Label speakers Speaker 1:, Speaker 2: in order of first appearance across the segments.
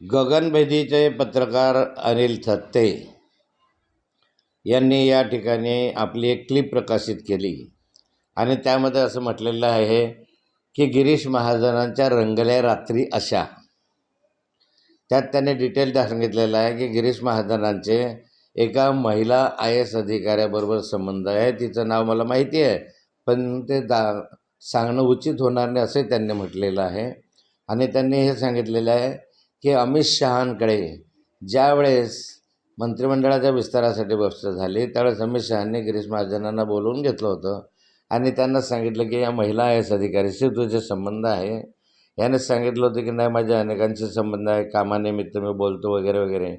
Speaker 1: गगनभेदीचे पत्रकार अनिल थत्ते यांनी या ठिकाणी आपली एक क्लिप प्रकाशित केली. आणि त्यामध्ये असं म्हटलेलं आहे की गिरीश महाजनांच्या रंगल्या रात्री अशा. त्यात त्यांनी डिटेल सांगितलेलं आहे की गिरीश महाजनांचे एका महिला आय एस अधिकाऱ्याबरोबर संबंध आहे. तिचं नाव मला माहिती आहे पण ते दा सांगणं उचित होणार नाही असे त्यांनी म्हटलेलं आहे. आणि त्यांनी हे सांगितलेलं आहे की अमित शहांकडे ज्यावेळेस मंत्रिमंडळाच्या विस्तारासाठी व्यवस्था झाली त्यावेळेस अमित शहांनी गिरीश महाजनांना बोलवून घेतलं होतं. आणि त्यांना सांगितलं की या महिला आय एस अधिकाऱ्याशी तुझे संबंध आहे. याने सांगितलं होतं की नाही माझ्या अनेकांचे संबंध आहे कामानिमित्त मी बोलतो वगैरे वगैरे.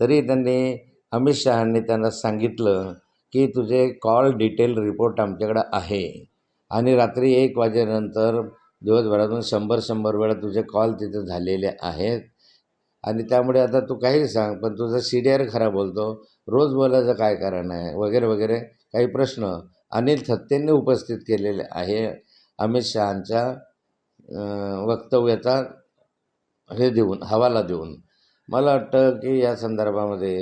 Speaker 1: तरी त्यांनी अमित शहांनी त्यांना सांगितलं की तुझे कॉल डिटेल रिपोर्ट आमच्याकडं आहे. आणि रात्री एक वाजेनंतर दिवसभरातून शंभर शंभर वेळा तुझे कॉल तिथे झालेले आहेत. आणि त्यामुळे आता तू काही सांग पण तुझा सी डी आर खरा बोलतो. रोज बोलायचं काय कारण आहे? वगैरे वगैरे काही प्रश्न. अनिल थत्तेंनी उपस्थित केलेले आहे. अमित शहांच्या वक्तव्याचा हे देऊन हवाला देऊन. मला वाटतं की या संदर्भामध्ये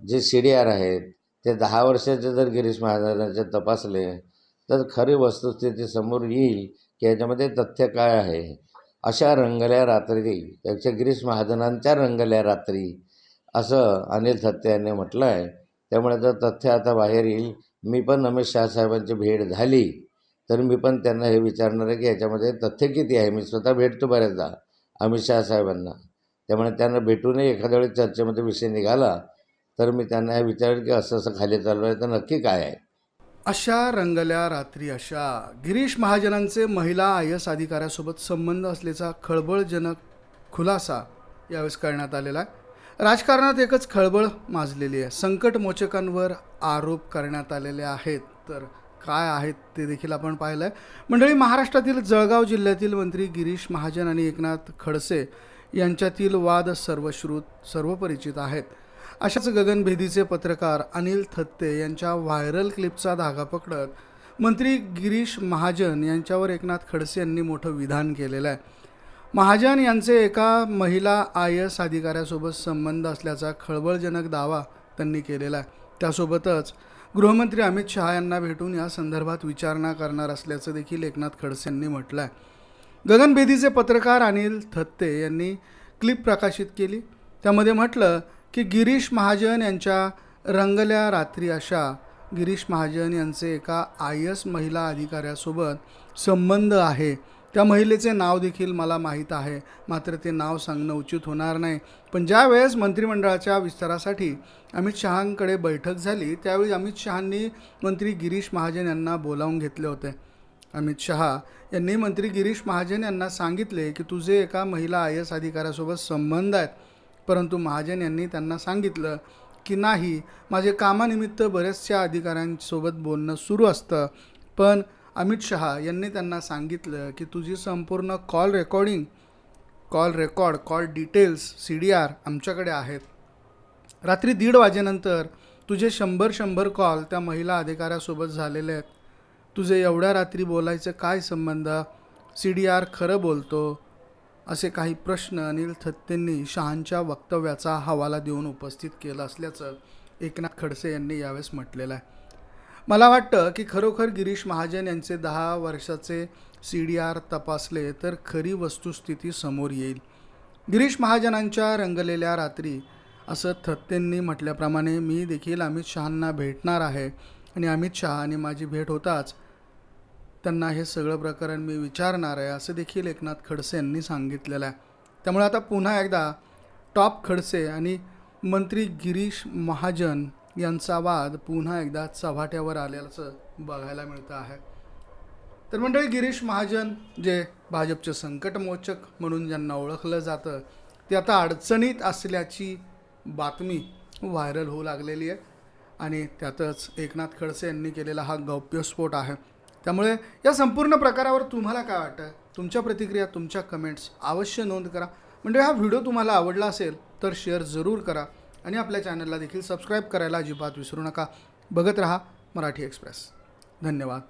Speaker 1: जे सी डी आर आहेत ते दहा वर्षाचे जर गिरीश महाजनांचे तपासले तर खरी वस्तुस्थिती समोर येईल की याच्यामध्ये तथ्य काय आहे? अशा रंगल्या रात्री त्याच्या गिरीश महाजनांच्या रंगल्या रात्री असं अनिल थत्ते यांनी म्हटलं आहे त्यामुळे जर तथ्य आता बाहेर येईल. मी पण अमित शाह साहेबांची भेट झाली. तर मी पण त्यांना हे विचारणार आहे की याच्यामध्ये तथ्य किती आहे? मी स्वतः भेटतो बऱ्याचदा अमित शहा साहेबांना. त्यामुळे त्यांना भेटूनही एखाद्या वेळी चर्चेमध्ये विषय निघाला तर मी त्यांना हे विचारेन की असं असं खाली चालू आहे तर नक्की काय आहे?
Speaker 2: अशा रंगल्या रात्री अशा गिरीश महाजनांचे महिला आय एस अधिकाऱ्यासोबत संबंध असल्याचा खळबळजनक खुलासा यावेळेस करण्यात आलेला आहे. राजकारणात एकच खळबळ माजलेली आहे. संकटमोचकांवर आरोप करण्यात आलेले आहेत. तर काय आहेत ते देखील आपण पाहिलं आहे मंडळी महाराष्ट्रातील जळगाव जिल्ह्यातील मंत्री गिरीश महाजन आणि एकनाथ खडसे यांच्यातील वाद सर्वश्रुत सर्वपरिचित आहेत. अशाच गगनभेदीचे पत्रकार अनिल थत्ते यांच्या व्हायरल क्लिपचा धागा पकडत मंत्री गिरीश महाजन यांच्यावर एकनाथ खडसे यांनी मोठं विधान केलेलं आहे. महाजन यांचे एका महिला आय एस अधिकाऱ्यासोबत संबंध असल्याचा खळबळजनक दावा त्यांनी केलेला आहे. त्यासोबतच गृहमंत्री अमित शहा यांना भेटून या संदर्भात विचारणा करणार असल्याचं देखील एकनाथ खडसे यांनी म्हटलं आहे गगनभेदीचे पत्रकार अनिल थत्ते यांनी क्लिप प्रकाशित केली. त्यामध्ये म्हटलं की गिरीश महाजन यांच्या रंगल्या रात्री अशा गिरीश महाजन यांचे एका आय एस महिला अधिकाऱ्यासोबत संबंध आहे. त्या महिलेचे नाव देखील मला माहीत आहे. मात्र ते नाव सांगणं उचित होणार नाही. पण ज्या वेळेस मंत्रिमंडळाच्या विस्तारासाठी अमित शहांकडे बैठक झाली त्यावेळी अमित शहांनी मंत्री गिरीश महाजन यांना बोलावून घेतले होते. अमित शहा यांनी मंत्री गिरीश महाजन यांना सांगितले की तुझे एका महिला आय एस अधिकाऱ्यासोबत संबंध आहेत. परंतु महाजन यांनी त्यांना सांगितलं की नाही माझे कामानिमित्त बऱ्याचशा अधिकाऱ्यांसोबत बोलणं सुरू असतं. पण अमित शहा यांनी त्यांना सांगितलं की तुझी संपूर्ण call recording call record call details C D R आमच्याकडे आहेत. रात्री दीड वाजेनंतर तुझे शंभर शंभर कॉल त्या महिला अधिकाऱ्यासोबत झालेले आहेत. तुझे एवढ्या रात्री बोलायचं काय संबंध? सी डी आर खरं बोलतो. असे काही प्रश्न अनिल थत्तेंनी शहांच्या वक्तव्याचा हवाला देऊन उपस्थित केलं असल्याचं एकनाथ खडसे यांनी यावेळेस म्हटलेलं आहे. मला वाटतं की खरोखर गिरीश महाजन यांचे दहा वर्षाचे सी डी आर तपासले तर खरी वस्तुस्थिती समोर येईल. गिरीश महाजनांच्या रंगलेल्या रात्री असं थत्तेंनी म्हटल्याप्रमाणे मी देखील अमित शहांना भेटणार आहे आणि अमित शहा आणि माझी भेट होताच त्यांना हे सगळं प्रकरण मी विचारणार आहे असं देखील एकनाथ खडसे यांनी सांगितलेलं आहे. त्यामुळे आता पुन्हा एकदा टॉप खडसे आणि मंत्री गिरीश महाजन यांचा वाद पुन्हा एकदा चव्हाट्यावर आल्याचं बघायला मिळतं आहे. तर मंडळी गिरीश महाजन जे भाजपचे संकटमोचक म्हणून ज्यांना ओळखलं जातं ते आता अडचणीत असल्याची बातमी व्हायरल होऊ लागलेली आहे आणि त्यातच एकनाथ खडसे यांनी केलेला हा गौप्यस्फोट आहे. त्यामुळे या संपूर्ण प्रकारावर तुम्हाला काय वाटतं? तुमच्या प्रतिक्रिया तुमच्या कमेंट्स अवश्य नोंद करा. म्हणजे हा व्हिडिओ तुम्हाला आवडला असेल तर शेअर जरूर करा. आणि आपल्या चॅनलला देखील सबस्क्राईब करायला अजिबात विसरू नका. बघत रहा मराठी एक्सप्रेस धन्यवाद.